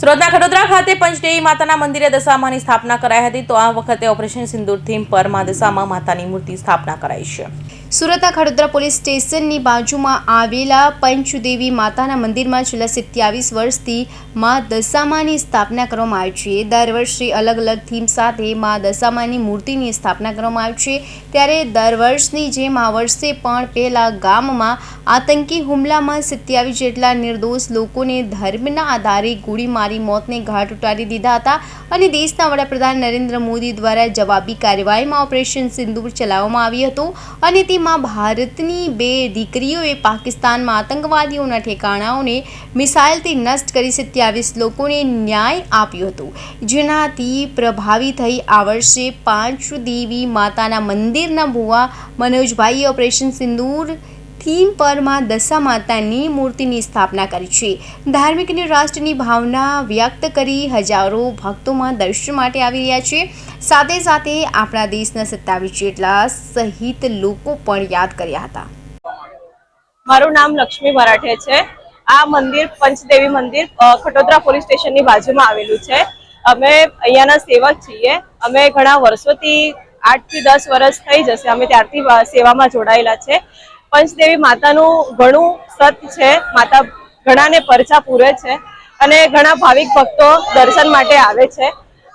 સુરતના ખડોદરા ખાતે પંચદેવી માતાના મંદિરે દશામાની સ્થાપના કરાઈ હતી. તો આ વખતે ઓપરેશન સિંદૂર થીમ પર મા દશામાં માતાની મૂર્તિ સ્થાપના કરાઈ છે. સુરતના ખડોદરા પોલીસ સ્ટેશનની બાજુમાં આવેલા પંચદેવી માતાના મંદિરમાં છેલ્લા સિત્યાવીસ વર્ષથી મા દશામાની સ્થાપના કરવામાં આવી છે. દર વર્ષે અલગ અલગ થીમ સાથે મા દશામાની મૂર્તિની સ્થાપના કરવામાં આવી છે. ત્યારે દર વર્ષની જેમ આ વર્ષે પણ પહેલાં ગામમાં આતંકી હુમલામાં સત્યાવીસ જેટલા નિર્દોષ લોકોને ધર્મના આધારે ગોળી મારી મોતને ઘાટ ઉતારી દીધા હતા અને દેશના વડાપ્રધાન નરેન્દ્ર મોદી દ્વારા જવાબી કાર્યવાહીમાં ઓપરેશન સિંદૂર ચલાવવામાં આવ્યું હતું અને તેમાં ભારતની બે દીકરીઓએ પાકિસ્તાનમાં આતંકવાદીઓના ઠેકાણાઓને મિસાઇલથી નષ્ટ કરી સત્યાવીસ લોકોને ન્યાય આપ્યો હતો, જેનાથી પ્રભાવી થઈ આ વર્ષે પાંચ દેવી માતાના મંદિરના ભુવા મનોજભાઈએ ઓપરેશન સિંદૂર થીમ પરમાં દશા માતાની મૂર્તિની સ્થાપના કરી છે. ધાર્મિક અને રાષ્ટ્રની ભાવના વ્યક્ત કરી હજારો ભક્તોમાં દર્શન માટે આવી રહ્યા છે. સાથે સાથે આપણા દેશના સત્તાવીસ જેટલા સહિત લોકો પણ યાદ કર્યા હતા. મારું નામ લક્ષ્મી મરાઠે છે. આ મંદિર પંચદેવી મંદિર ખટોદરા પોલીસ સ્ટેશનની બાજુમાં આવેલું છે. અમે અહીંયાના સેવક છીએ. અમે ઘણા વર્ષોથી આઠથી દસ વર્ષ થઈ જશે. અમે ત્યારથી સેવામાં જોડાયેલા છે. પંચદેવી માતાનું ઘણું સત છે. માતા ઘણાને પરચા પૂરે છે અને ઘણા ભાવિક ભક્તો દર્શન માટે આવે છે.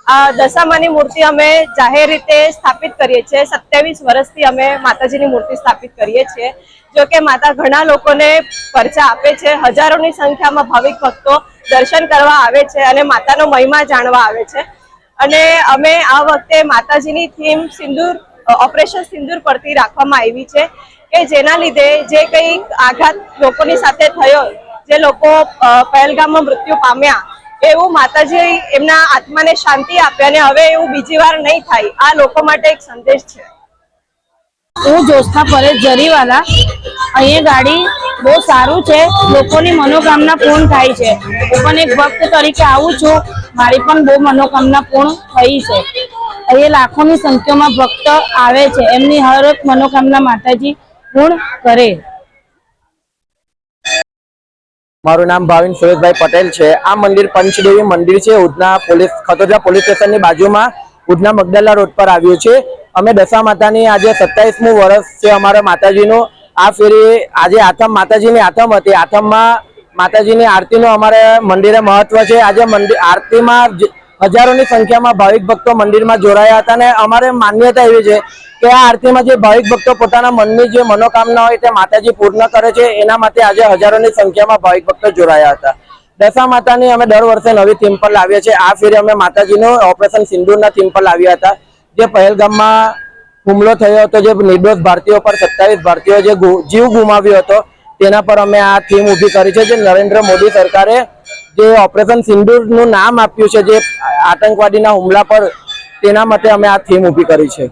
આ દશામાની મૂર્તિ અમે જાહેર રીતે સ્થાપિત કરીએ છીએ. સત્યાવીસ વર્ષથી અમે માતાજીની મૂર્તિ સ્થાપિત કરીએ છીએ. જો કે માતા ઘણા લોકોને પરચા આપે છે. હજારોની સંખ્યામાં ભાવિક ભક્તો દર્શન કરવા આવે છે અને માતાનો મહિમા જાણવા આવે છે. અને અમે આ વખતે માતાજીની થીમ સિંદૂર ઓપરેશન સિંદૂર પરથી રાખવામાં આવી છે. કે જેના લીધે જે કંઈ આઘાત લોકોની સાથે થયો, જે લોકો પહેલગામમાં મૃત્યુ પામ્યા, એવું માતાજી એમના આત્માને શાંતિ આપે અને હવે એવું બીજી વાર નહીં થાય. આ લોકો માટે એક સંદેશ છે. હું જોસ્થા પરેશ જરીવાલા. અહીંયા ગાડી બહુ સારું છે. લોકોની મનોકામના પૂર્ણ થાય છે. હું પણ એક ભક્ત તરીકે આવું છું. મારી પણ બહુ મનોકામના પૂર્ણ થઈ છે. અહીંયા લાખોની સંખ્યામાં ભક્ત આવે છે. એમની હર એક મનોકામના માતાજી પૂર્ણ કરે. મારું નામ ભાવિન સુરેશભાઈ પટેલ છે. આ મંદિર પંચદેવી મંદિર છે. ઉધના પોલીસ, ખતોદરા પોલીસ સ્ટેશનની બાજુમાં ઉધના મગદલા રોડ પર આવ્યું છે. અમે દશા માતાની આજે સત્તાવીસમું વર્ષ છે અમારા માતાજીનું. આ ફેરી આજે આથમ માતાજીની આથમ હતી. આથમમાં માતાજીની આરતીનું અમારે મંદિરે મહત્વ છે. આજે મંદિર આરતીમાં હજારોની સંખ્યામાં ભાવિક ભક્તો મંદિરમાં જોડાયા હતા અને અમારે માન્યતા એવી છે કે આ આરતીમાં જે ભાવિક ભક્તો પોતાના મનની જે મનોકામના હોય તે માતાજી પૂર્ણ કરે છે, એના માટે આજે હજારોની સંખ્યામાં ભાવિક ભક્તો જોડાયા હતા. દશા માતાની અમે દર વર્ષે નવી થીમ પર લાવીએ છીએ. આ ફેરી અમે માતાજીનું ઓપરેશન સિંદૂરના થીમ પર લાવ્યા હતા. જે પહેલગામમાં હુમલો થયો હતો, જે નિર્દોષ ભારતીયો પર સત્તાવીસ ભારતીયો જે જીવ ગુમાવ્યો હતો, તેના પર અમે આ થીમ ઊભી કરી છે. જે નરેન્દ્ર મોદી સરકારે જે ઓપરેશન સિંદૂરનું નામ આપ્યું છે, જે આતંકવાદીના હુમલા પર, તેના માટે અમે આ થીમ ઊભી કરી છે.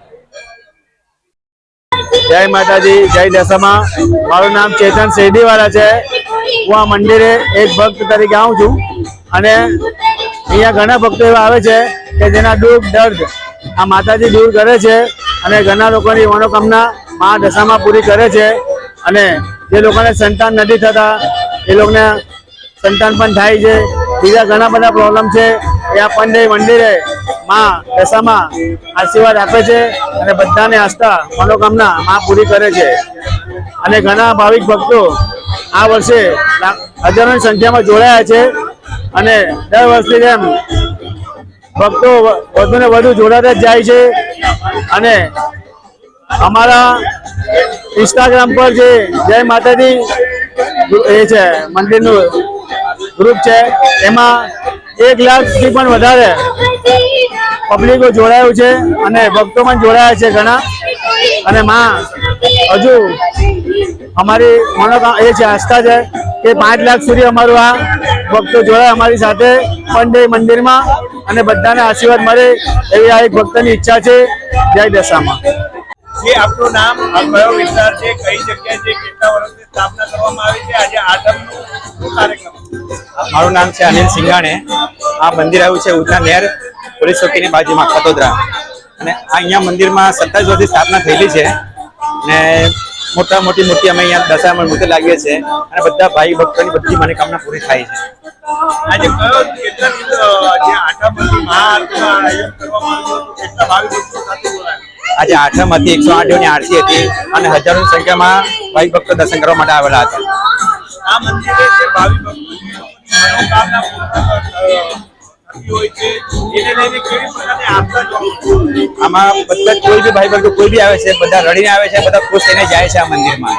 જય માતાજી, જય દશામાં. મારું નામ ચેતન શેરડીવાળા છે. હું આ મંદિરે એક ભક્ત તરીકે આવું છું. અને અહીંયા ઘણા ભક્તો એવા આવે છે કે જેના દુઃખ, દર્દ આ માતાજી દૂર કરે છે અને ઘણા લોકોની મનોકામના મા દશામાં પૂરી કરે છે. અને જે લોકોને સંતાન નથી થતા, એ લોકોને સંતાન પણ થાય છે. બીજા ઘણા બધા પ્રોબ્લેમ છે. એ આ પંડે મંદિરે માં, દશામાં આશીર્વાદ આપે છે અને બધાને આસ્થા મનોકામના માં પૂરી કરે છે. અને ઘણા ભાવિક ભક્તો આ વર્ષે હજારોની સંખ્યામાં જોડાયા છે અને દર વર્ષની જેમ ભક્તો વધુ ને વધુ જોડાતા જ જાય છે. અને અમારા ઇન્સ્ટાગ્રામ પર જે જય માતાજી એ છે, મંદિરનું ગ્રુપ છે, એમાં એક લાખથી પણ વધારે પબ્લિકો જોડાયું છે અને ભક્તો પણ જોડાયા છે ઘણા. અને માં હજુ અમારી મનોકામ એ છે આસ્થા છે કે પાંચ લાખ સુધી અમારું આ ભક્તો જોડાય અમારી સાથે પંડે મંદિરમાં અને બધાને આશીર્વાદ મળે એવી આ એક ભક્તની ઈચ્છા છે જય દશામાં. જે આપનું નામ કયો વિસ્તાર છે કઈ જગ્યાએ છે કેટલા વર્ષથી સ્થાપના કરવામાં આવી છે? આજે આઠમનું કાર્યક્રમ. મારું નામ છે અનિલ સિંઘાણે આ મંદિર આવ્યું છે ઉધના નહેર પોલીસ ચોકીની બાજુમાં ખતોદરા અને આ અહીંયા મંદિરમાં સત્તાવીસ વર્ષથી સ્થાપના થયેલી છે. ને મોટા મોટી મૂર્તિ અમે અહીંયા દશામાં મૂર્તિ લાવીએ છીએ. અને બધા ભાઈ ભક્તોની બધી મનોકામના પૂરી થાય છે. આજે કયો આઠમ હતું ભક્તો આજે આઠમ એકસો આઠની આરતી હતી અને હજારોની સંખ્યામાં ભાઈ ભક્તો દર્શન કરવા માટે આવેલા હતા. આ મંદિરે ભાવિ ભક્તોની આમાં બધા કોઈ બી ભાઈ ભક્તો કોઈ બી આવે છે, બધા રડીને આવે છે, બધા ખુશ થઈને જાય છે આ મંદિરમાં.